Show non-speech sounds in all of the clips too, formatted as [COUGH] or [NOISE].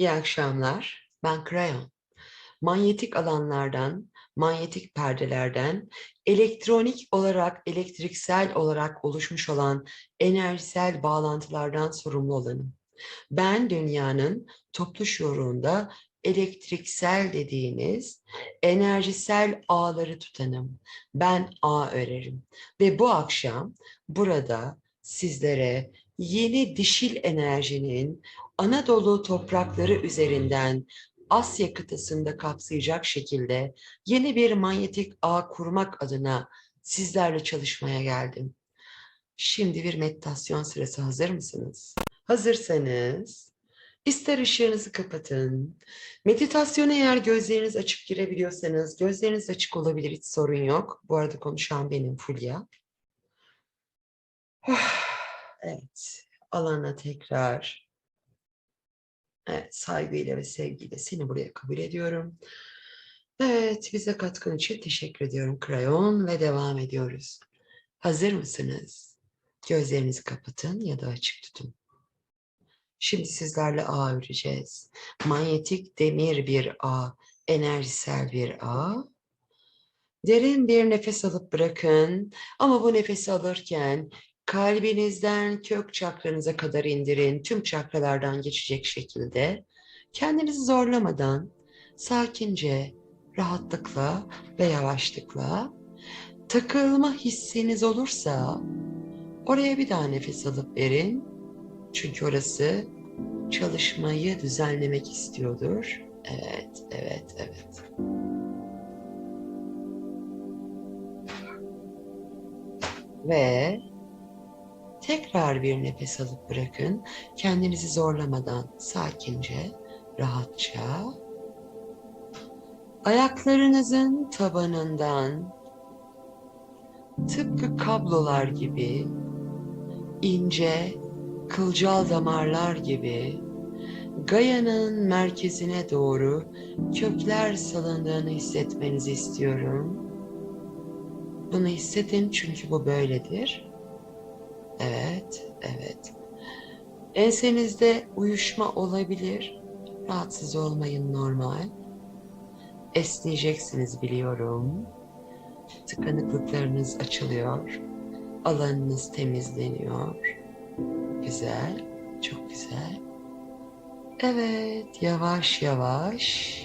İyi akşamlar. Ben Krayon. Manyetik alanlardan, manyetik perdelerden, elektronik olarak, elektriksel olarak oluşmuş olan enerjisel bağlantılardan sorumlu olanım. Ben dünyanın toplu şuurunda elektriksel dediğiniz enerjisel ağları tutanım. Ben ağ örerim. Ve bu akşam burada sizlere yeni dişil enerjinin Anadolu toprakları üzerinden Asya kıtasında kapsayacak şekilde yeni bir manyetik ağ kurmak adına sizlerle çalışmaya geldim. Şimdi bir meditasyon sırası hazır mısınız? Hazırsanız ister ışığınızı kapatın. Meditasyona eğer gözleriniz açık girebiliyorsanız gözleriniz açık olabilir hiç sorun yok. Bu arada konuşan benim Fulya. [SIGHS] Evet, alana tekrar Evet, saygıyla ve sevgiyle seni buraya kabul ediyorum. Evet, bize katkın için teşekkür ediyorum Krayon ve devam ediyoruz. Hazır mısınız? Gözlerinizi kapatın ya da açık tutun. Şimdi sizlerle ağ öreceğiz. Manyetik demir bir ağ, enerjisel bir ağ. Derin bir nefes alıp bırakın ama bu nefesi alırken kalbinizden kök çakranıza kadar indirin. Tüm çakralardan geçecek şekilde. Kendinizi zorlamadan sakince, rahatlıkla ve yavaşlıkla takılma hissiniz olursa oraya bir daha nefes alıp verin. Çünkü orası çalışmayı düzenlemek istiyordur. Evet, evet, evet. Ve Tekrar bir nefes alıp bırakın. Kendinizi zorlamadan sakince, rahatça ayaklarınızın tabanından tıpkı kablolar gibi ince kılcal damarlar gibi Gaya'nın merkezine doğru kökler salındığını hissetmenizi istiyorum. Bunu hissedin çünkü bu böyledir. Evet, evet. Ensenizde uyuşma olabilir. Rahatsız olmayın normal. Esneyeceksiniz biliyorum. Tıkanıklıklarınız açılıyor. Alanınız temizleniyor. Güzel, çok güzel. Evet, yavaş yavaş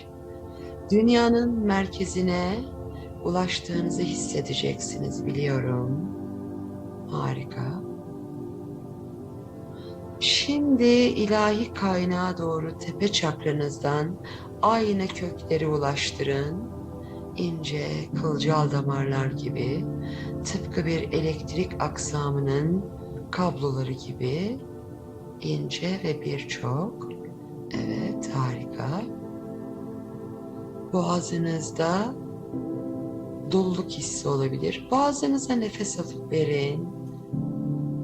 dünyanın merkezine ulaştığınızı hissedeceksiniz biliyorum. Harika. Şimdi ilahi kaynağa doğru tepe çakranızdan aynı kökleri ulaştırın. İnce kılcal damarlar gibi, tıpkı bir elektrik aksamının kabloları gibi ince ve birçok. Evet, harika. Boğazınızda doluluk hissi olabilir. Boğazınıza nefes alıp verin.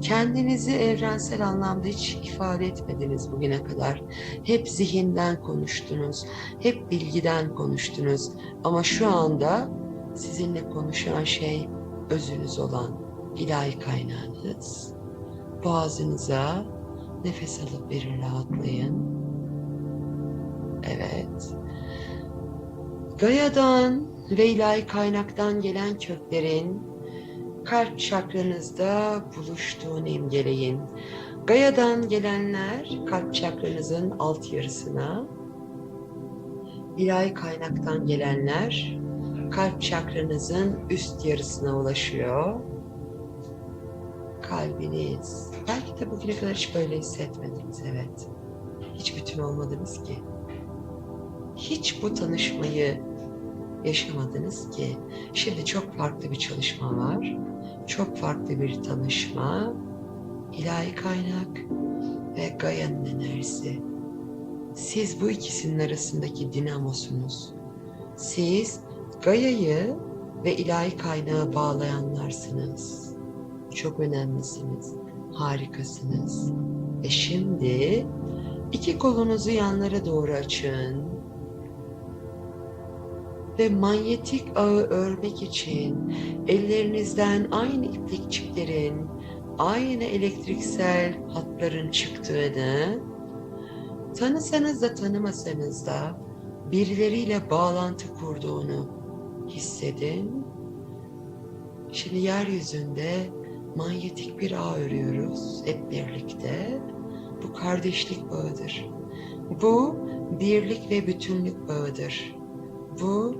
Kendinizi evrensel anlamda hiç ifade etmediniz bugüne kadar. Hep zihinden konuştunuz, hep bilgiden konuştunuz. Ama şu anda sizinle konuşan şey özünüz olan ilahi kaynağınız. Boğazınıza nefes alıp verin, rahatlayın. Evet. Gaya'dan ve ilahi kaynaktan gelen köklerin kalp çakranızda buluştuğunu imgeleyin. Gaya'dan gelenler kalp çakranızın alt yarısına, ilahi kaynaktan gelenler kalp çakranızın üst yarısına ulaşıyor. Kalbiniz, belki de bugüne kadar hiç böyle hissetmediniz, evet. Hiç bütün olmadınız ki. Hiç bu tanışmayı yaşamadınız ki. Şimdi çok farklı bir çalışma var çok farklı bir tanışma, ilahi kaynak ve Gaya'nın enerjisi. Siz bu ikisinin arasındaki dinamosunuz. Siz Gaya'yı ve ilahi kaynağı bağlayanlarsınız. Çok önemlisiniz, harikasınız. Ve şimdi iki kolunuzu yanlara doğru açın ve manyetik ağı örmek için ellerinizden aynı iplikçiklerin, aynı elektriksel hatların çıktığını tanısanız da tanımasanız da birileriyle bağlantı kurduğunu hissedin. Şimdi yeryüzünde manyetik bir ağ örüyoruz hep birlikte. Bu kardeşlik bağıdır. Bu birlik ve bütünlük bağıdır. Bu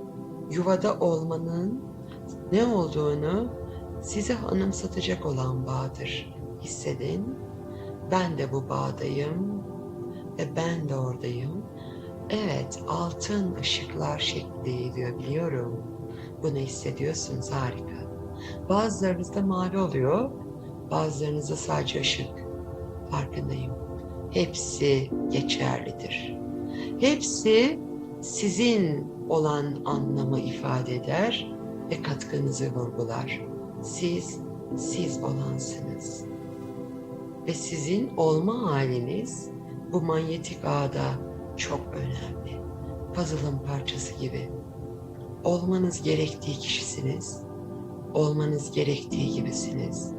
yuvada olmanın ne olduğunu size anımsatacak olan bağdır. Hissedin. Ben de bu bağdayım ve ben de oradayım. Evet, altın ışıklar şekli ediyor biliyorum. Bunu hissediyorsunuz harika. Bazılarınızda mavi oluyor, bazılarınızda sadece ışık. Farkındayım. Hepsi geçerlidir. Hepsi sizin olan anlamı ifade eder ve katkınızı vurgular. Siz, siz olansınız. Ve sizin olma haliniz bu manyetik ağda çok önemli. Puzzle'ın parçası gibi. Olmanız gerektiği kişisiniz. Olmanız gerektiği gibisiniz.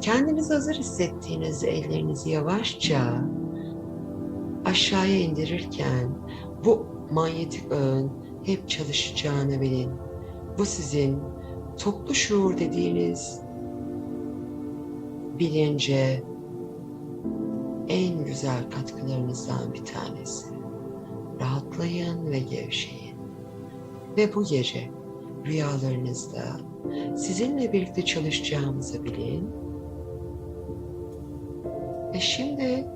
Kendinizi hazır hissettiğinizde ellerinizi yavaşça aşağıya indirirken bu manyetik ağın hep çalışacağını bilin. Bu sizin toplu şuur dediğiniz bilince en güzel katkılarınızdan bir tanesi. Rahatlayın ve gevşeyin. Ve bu gece rüyalarınızda sizinle birlikte çalışacağımızı bilin. Ve şimdi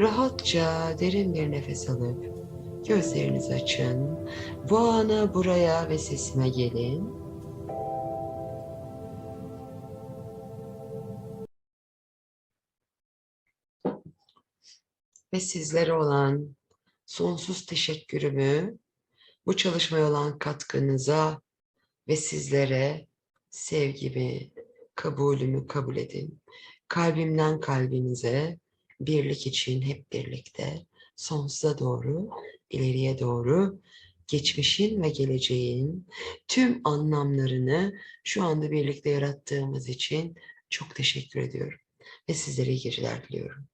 rahatça derin bir nefes alıp gözlerinizi açın. Bu ana buraya ve sesime gelin. Ve sizlere olan sonsuz teşekkürümü bu çalışmaya olan katkınıza ve sizlere sevgimi, kabulümü kabul edin. Kalbimden kalbinize birlik için hep birlikte sonsuza doğru, ileriye doğru geçmişin ve geleceğin tüm anlamlarını şu anda birlikte yarattığımız için çok teşekkür ediyorum. Ve sizlere iyi geceler diliyorum.